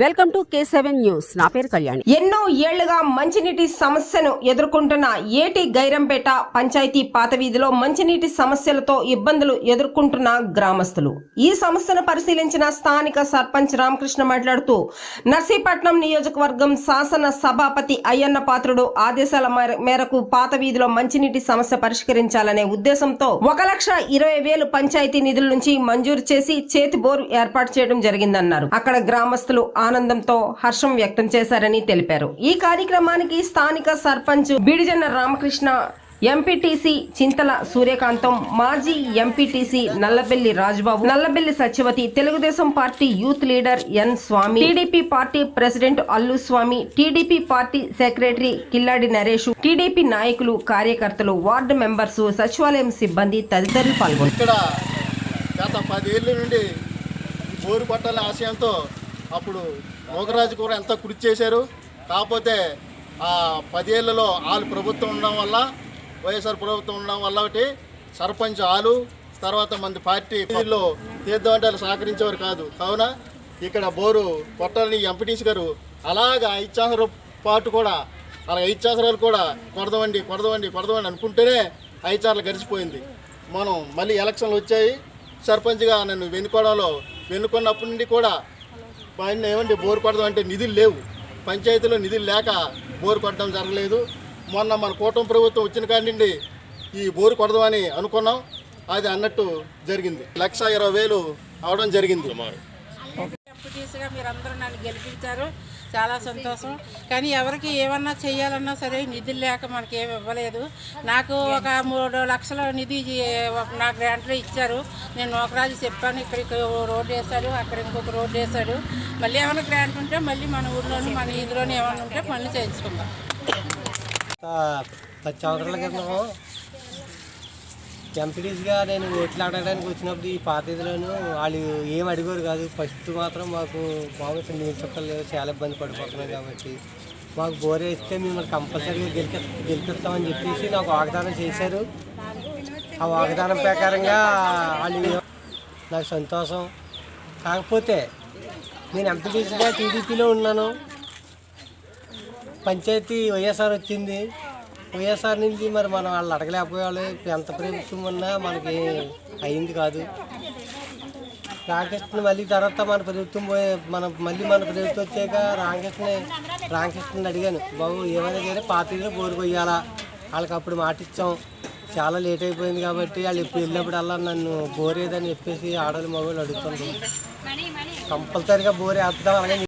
Welcome to K seven news. నా పేరు కళ్యాణి. ఎన్నో ఏళ్ళుగా మంచినీటి సమస్యను ఎదుర్కొంటున్న ఏటి గైరంపేట పంచాయతీ పాత వీధిలో మంచినీటి సమస్యలతో ఇబ్బందులు ఎదుర్కొంటున్న గ్రామస్తులు. ఈ సమస్యను పరిశీలించిన స్థానిక సర్పంచ్ రామకృష్ణ మాట్లాడుతూ నర్సీపట్నం నియోజకవర్గం శాసన సభాపతి అయ్యన్న పాత్రుడు ఆదేశాల మేరకు పాత వీధిలో మంచినీటి సమస్య పరిష్కరించాలనే ఉద్దేశంతో ఒక లక్ష ఇరవై వేలు పంచాయతీ నిధుల నుంచి మంజూరు చేసి చేతి బోర్ ఏర్పాటు చేయడం జరిగిందన్నారు. అక్కడ గ్రామస్తులు ఆనందంతో హర్షం వ్యక్తం చేశారని తెలిపారు. ఈ కార్యక్రమానికి స్థానిక సర్పంచ్ బిడిజన్న రామకృష్ణ ఎంపీటీసీ చింతల సూర్యకాంతం మాజీ MPTC Nallabelli Rajbabu Nallabelli Satyavathi Telugu Desam party youth leader N Swamy TDP party president Allu Swamy TDP party secretary Killadi Naresh TDP నాయకులు కార్యకర్తలు వార్డు మెంబర్స్ సచివాలయం సిబ్బంది తదితరులు పాల్గొన్నారు. గత పదేళ్ళ నుండి ఆశయంతో అప్పుడు మోగరాజు కూడా ఎంతో కృషి చేశారు. కాకపోతే ఆ పదేళ్ళలో వాళ్ళు ప్రభుత్వం ఉండడం వల్ల వైఎస్ఆర్ ప్రభుత్వం ఉండడం వల్ల ఒకటి సర్పంచ్ ఆలు తర్వాత మంది పార్టీ తీర్థవంటాలు సహకరించేవారు కాదు. కావున ఇక్కడ బోరు కొట్టాలని ఎంపీటీసీ గారు అలాగా ఐదు సంవత్సరాల పాటు కూడా అలా ఐదు సంవత్సరాలు కూడా కొడదవండి కొడదవండి కొడదవండి అనుకుంటేనే ఐదు సార్లు గడిచిపోయింది. మనం మళ్ళీ ఎలక్షన్లు వచ్చాయి. సర్పంచ్గా నన్ను వెనుకోవడంలో వెనుకున్నప్పటి నుండి కూడా ఆయన ఏమండి బోరు కొడదాం అంటే నిధులు లేవు. పంచాయతీలో నిధులు లేక బోరు కొట్టడం జరగలేదు. మొన్న మన కూటమి ప్రభుత్వం వచ్చిన కాడి నుండి ఈ బోరు కొడదామని అనుకున్నాం. అది అన్నట్టు జరిగింది. లక్ష ఇరవై వేలు అవడం జరిగింది. మీరందరూ నన్ను గెలిపించారు. చాలా సంతోషం. కానీ ఎవరికి ఏమన్నా చేయాలన్నా సరే నిధులు లేక మనకి ఏమి ఇవ్వలేదు. నాకు ఒక మూడు లక్షల నిధి నా గ్రాంట్లో ఇచ్చారు. నేను నోకరాజు చెప్పాను ఇక్కడికి రోడ్డు వేశాడు అక్కడ ఇంకొక రోడ్డు వేశాడు. మళ్ళీ ఏమైనా గ్రాంట్ ఉంటే మళ్ళీ మన ఊళ్ళోని మన ఇందులోనే ఏమైనా ఉంటే పనులు చేయించుకుందాం. ఎంపీటీస్గా నేను ఓట్లు ఆడడానికి వచ్చినప్పుడు ఈ పార్టీలోను వాళ్ళు ఏం అడిగారు కాదు. ఫస్ట్ మాత్రం మాకు మామూలు నీళ్ళు చుక్కలు లేవు చాలా ఇబ్బంది పడిపోతున్నాం కాబట్టి మాకు బోర్ వేస్తే మిమ్మల్ని కంపల్సరీగా గెలిపి గెలిపిస్తామని చెప్పేసి నాకు వాగ్దానం చేశారు. ఆ వాగ్దానం ప్రకారంగా వాళ్ళు నాకు సంతోషం. కాకపోతే నేను ఎంపీటీసీగా టీడీపీలో ఉన్నాను. పంచాయతీ వైఎస్ఆర్ వచ్చింది. వైఎస్ఆర్ నుంచి మరి మనం వాళ్ళు అడగలేకపోయాలి. ఎంత ప్రభుత్వం ఉన్నా మనకి అయింది కాదు. రామకృష్ణ మళ్ళీ తర్వాత మన ప్రభుత్వం పోయే మన మళ్ళీ మన ప్రభుత్వం వచ్చాక రామకృష్ణ రామకృష్ణని అడిగాను బాబు ఏమైనా కానీ పార్టీలో బోరు పోయాలా వాళ్ళకి అప్పుడు మాటిచ్చాం చాలా లేట్ అయిపోయింది కాబట్టి వాళ్ళు ఎప్పుడు వెళ్ళినప్పుడల్లా నన్ను బోరేదని చెప్పేసి ఆడవాళ్ళు మగవాళ్ళు అడుగుతుంది కంపల్సరీగా బోర్ వేద్దాం అలాగే